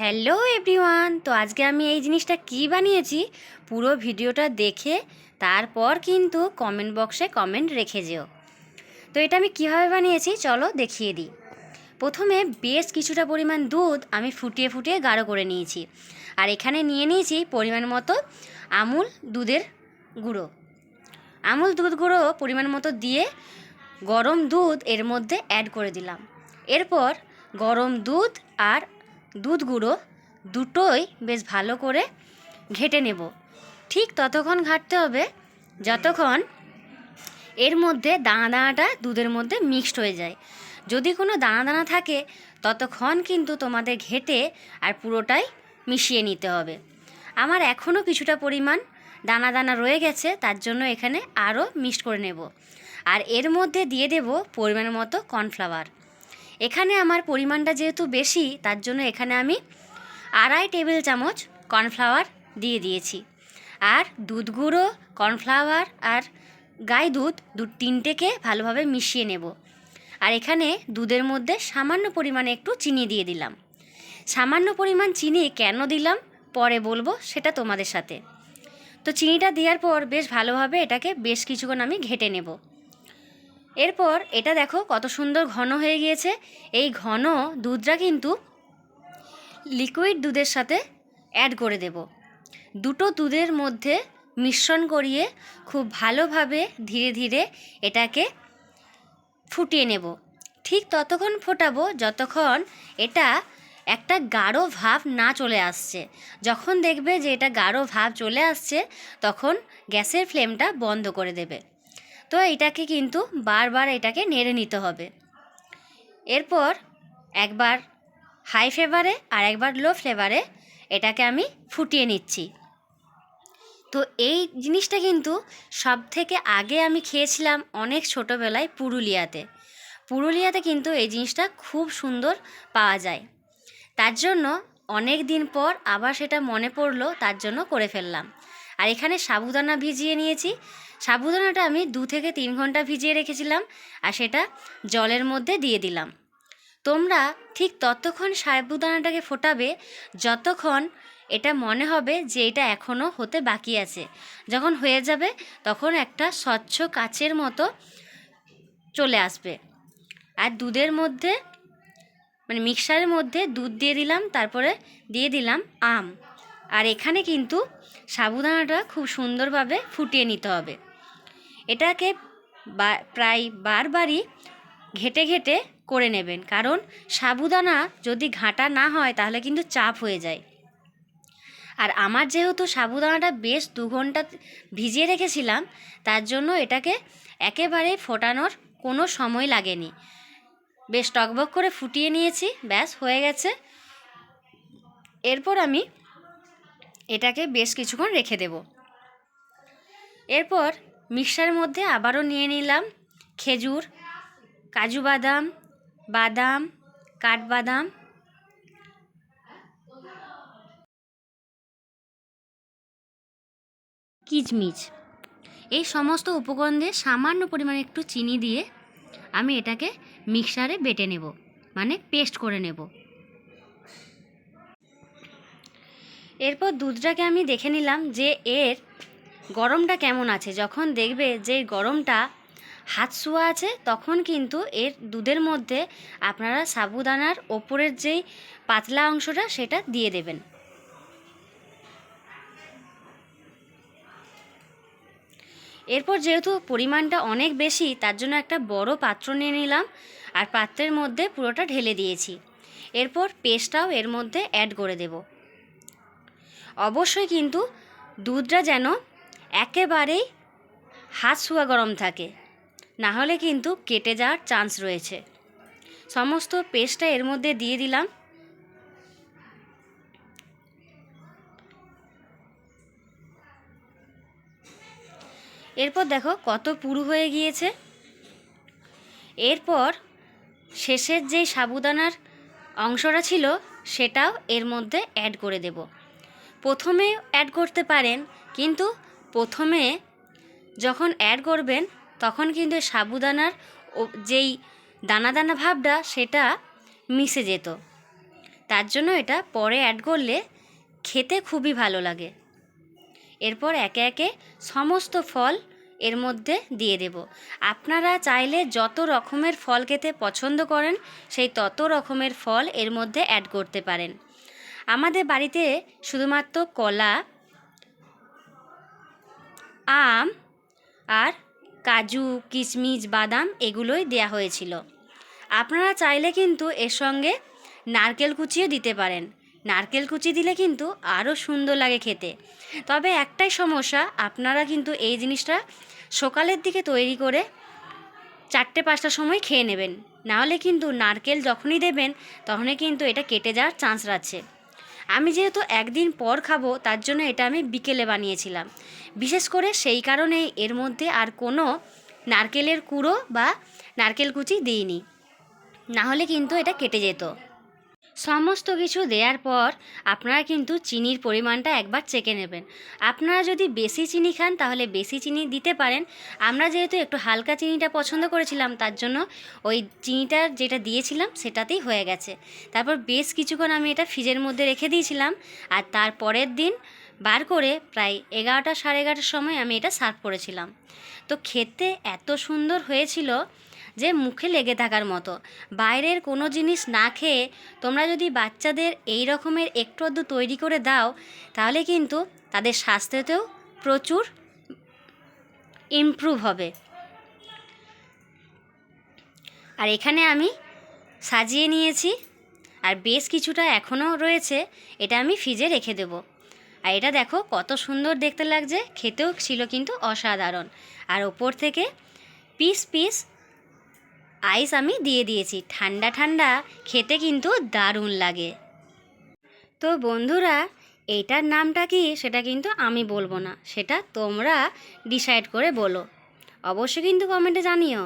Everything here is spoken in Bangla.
হ্যালো এভরিওয়ান, তো আজকে আমি এই জিনিসটা কি বানিয়েছি? পুরো ভিডিওটা দেখে তারপর কিন্তু কমেন্ট বক্সে কমেন্ট রেখে যেও। তো এটা আমি কীভাবে বানিয়েছি চলো দেখিয়ে দিই। প্রথমে বেশ কিছুটা পরিমাণ দুধ আমি ফুটিয়ে ফুটিয়ে গাঢ় করে নিয়েছি। আর এখানে নিয়ে নিয়েছি পরিমাণ মতো আমুল দুধের গুঁড়ো। আমুল দুধ গুঁড়ো পরিমাণ মতো দিয়ে গরম দুধ এর মধ্যে অ্যাড করে দিলাম। এরপর গরম দুধ আর দুধ গুঁড়ো দুটোই বেশ ভালো করে ঘেটে নেব। ঠিক ততক্ষণ ঘাটতে হবে যতক্ষণ এর মধ্যে দানা দানাটা দুধের মধ্যে মিক্সড হয়ে যায়। যদি কোনো দানা দানা থাকে, ততক্ষণ কিন্তু তোমাদের ঘেটে আর পুরোটাই মিশিয়ে নিতে হবে। আমার এখনও কিছুটা পরিমাণ দানা দানা রয়ে গেছে, তার জন্য এখানে আরও মিক্সড করে নেব। আর এর মধ্যে দিয়ে দেব পরিমাণ মতো কর্নফ্লাওয়ার। এখানে আমার পরিমাণটা যেহেতু বেশি, তার জন্য এখানে আমি আড়াই টেবিল চামচ কর্নফ্লাওয়ার দিয়ে দিয়েছি। আর দুধ গুঁড়ো, কর্নফ্লাওয়ার আর গাই দুধ দু তিনটেকে ভালোভাবে মিশিয়ে নেব। আর এখানে দুধের মধ্যে সামান্য পরিমাণে একটু চিনি দিয়ে দিলাম। সামান্য পরিমাণ চিনি কেন দিলাম পরে বলব, সেটা তোমাদের সাথে। তো চিনিটা দেওয়ার পর বেশ ভালোভাবে এটাকে বেশ কিছুক্ষণ আমি ঘেটে নেব। এরপর এটা দেখো কত সুন্দর ঘন হয়ে গিয়েছে। এই ঘন দুধটা কিন্তু লিকুইড দুধের সাথে অ্যাড করে দেব। দুটো দুধের মধ্যে মিশ্রণ করিয়ে খুব ভালোভাবে ধীরে ধীরে এটাকে ফুটিয়ে নেব। ঠিক ততক্ষণ ফোটাবো যতক্ষণ এটা একটা গাঢ় ভাব না চলে আসছে। যখন দেখবে যে এটা গাঢ় ভাব চলে আসছে, তখন গ্যাসের ফ্লেমটা বন্ধ করে দেবে। তো এটাকে কিন্তু বারবার এটাকে নেড়ে নিতে হবে। এরপর একবার হাই ফ্লেভারে আর একবার লো ফ্লেভারে এটাকে আমি ফুটিয়ে নিচ্ছি। তো এই জিনিসটা কিন্তু সব থেকে আগে আমি খেয়েছিলাম অনেক ছোটোবেলায় পুরুলিয়াতে। পুরুলিয়াতে কিন্তু এই জিনিসটা খুব সুন্দর পাওয়া যায়। তার জন্য অনেক দিন পর আবার সেটা মনে পড়ল, তার জন্য করে ফেললাম। আর এখানে সাবুদানা ভিজিয়ে নিয়েছি। সাবুদানাটা আমি দু থেকে তিন ঘণ্টা ভিজিয়ে রেখেছিলাম আর সেটা জলের মধ্যে দিয়ে দিলাম। তোমরা ঠিক ততক্ষণ সাবুদানাটাকে ফোটাবে যতক্ষণ এটা মনে হবে যে এটা এখনও হতে বাকি আছে। যখন হয়ে যাবে তখন একটা স্বচ্ছ কাচের মতো চলে আসবে। আর দুধের মধ্যে মানে মিক্সারের মধ্যে দুধ দিয়ে দিলাম, তারপরে দিয়ে দিলাম আম। আর এখানে কিন্তু সাবুদানাটা খুব সুন্দরভাবে ফুটিয়ে নিতে হবে। এটাকে বা, প্রায় বারবারই ঘেটে ঘেটে করে নেবেন। কারণ সাবুদানা যদি ঘাঁটা না হয়, তাহলে কিন্তু চাপ হয়ে যায়। আর আমার যেহেতু সাবুদানাটা বেশ দু ঘণ্টা ভিজিয়ে রেখেছিলাম, তার জন্য এটাকে একেবারে ফোটানোর কোনো সময় লাগেনি। বেশ টকবক করে ফুটিয়ে নিয়েছি, ব্যাস হয়ে গেছে। এরপর আমি এটাকে বেশ কিছুক্ষণ রেখে দেব। এরপর মিক্সারের মধ্যে আবারও নিয়ে নিলাম খেজুর, কাজু বাদাম বাদাম, কাঠবাদাম। কিচমিচ। এই সমস্ত উপকরণ দিয়ে সামান্য পরিমাণে একটু চিনি দিয়ে আমি এটাকে মিক্সারে বেটে নেব মানে পেস্ট করে নেব। এরপর দুধটাকে আমি দেখে নিলাম যে এর গরমটা কেমন আছে। যখন দেখবে যে গরমটা হাত শোয়া আছে, তখন কিন্তু এর দুধের মধ্যে আপনারা সাবুদানার ওপরের যেই পাতলা অংশটা, সেটা দিয়ে দেবেন। এরপর যেহেতু পরিমাণটা অনেক বেশি, তার জন্য একটা বড় পাত্র নিয়ে নিলাম আর পাত্রের মধ্যে পুরোটা ঢেলে দিয়েছি। এরপর পেস্টটাও এর মধ্যে অ্যাড করে দেব। অবশ্যই কিন্তু দুধটা যেন একেবারেই হাত শুয়া গরম থাকে। না হলে কিন্তু কেটে যাওয়ার চান্স রয়েছে। সমস্ত পেস্টটা এর মধ্যে দিয়ে দিলাম। এরপর দেখো কত পুরু হয়ে গিয়েছে। এরপর শেষের যেই সাবুদানার অংশটা ছিল, সেটাও এর মধ্যে অ্যাড করে দেব। প্রথমে অ্যাড করতে পারেন, কিন্তু প্রথমে যখন অ্যাড করবেন, তখন কিন্তু সাবুদানার যেই দানা দানা ভাবটা, সেটা মিশে যেত। তার জন্য এটা পরে অ্যাড করলে খেতে খুবই ভালো লাগে। এরপর একে একে সমস্ত ফল এর মধ্যে দিয়ে দেব। আপনারা চাইলে যত রকমের ফল খেতে পছন্দ করেন, সেই তত রকমের ফল এর মধ্যে অ্যাড করতে পারেন। আমাদের বাড়িতে শুধুমাত্র কলা, আম আর কাজু, কিশমিশ, বাদাম এগুলোই দেয়া হয়েছিল। আপনারা চাইলে কিন্তু এর সঙ্গে নারকেল কুচিও দিতে পারেন। নারকেল কুচি দিলে কিন্তু আরও সুন্দর লাগে খেতে। তবে একটাই সমস্যা, আপনারা কিন্তু এই জিনিসটা সকালের দিকে তৈরি করে চারটে, পাঁচটার সময় খেয়ে নেবেন। নাহলে কিন্তু নারকেল যখনই দেবেন, তখনই কিন্তু এটা কেটে যাওয়ার চান্স আছে। আমি যেহেতু একদিন পর খাব, তার জন্য এটা আমি বিকেলে বানিয়েছিলাম। বিশেষ করে সেই কারণে এর মধ্যে আর কোনো নারকেলের কুড়ো বা নারকেল কুচি দিইনি। না হলে কিন্তু এটা কেটে যেত। সমস্ত কিছু দেওয়ার পর আপনারা কিন্তু চিনির পরিমাণটা একবার চেকে নেবেন। আপনারা যদি বেশি চিনি খান, তাহলে বেশি চিনি দিতে পারেন। আমরা যেহেতু একটু হালকা চিনিটা পছন্দ করেছিলাম, তার জন্য ওই চিনিটা যেটা দিয়েছিলাম, সেটাতেই হয়ে গেছে। তারপর বেশ কিছুক্ষণ আমি এটা ফ্রিজের মধ্যে রেখে দিয়েছিলাম। আর তার পরের দিন বার করে প্রায় এগারোটা সাড়ে এগারোটার সময় আমি এটা সার্ভ করেছিলাম। তো খেতে এত সুন্দর হয়েছিল যে মুখে লেগে থাকার মতো। বাইরের কোনো জিনিস না খেয়ে তোমরা যদি বাচ্চাদের এই রকমের একটু আধটু তৈরি করে দাও, তাহলে কিন্তু তাদের স্বাস্থ্যতেও প্রচুর ইমপ্রুভ হবে। আর এখানে আমি সাজিয়ে নিয়েছি, আর বেশ কিছুটা এখনও রয়েছে, এটা আমি ফ্রিজে রেখে দেব। আর এটা দেখো কত সুন্দর দেখতে লাগছে, খেতেও ছিল কিন্তু অসাধারণ। আর ওপর থেকে পিস পিস আইস আমি দিয়ে দিয়েছি। ঠান্ডা ঠান্ডা, খেতে কিন্তু দারুণ লাগে। তো বন্ধুরা এইটার নামটা কি সেটা কিন্তু আমি বলব না, সেটা তোমরা ডিসাইড করে বলো। অবশ্যই কিন্তু কমেন্টে জানিও।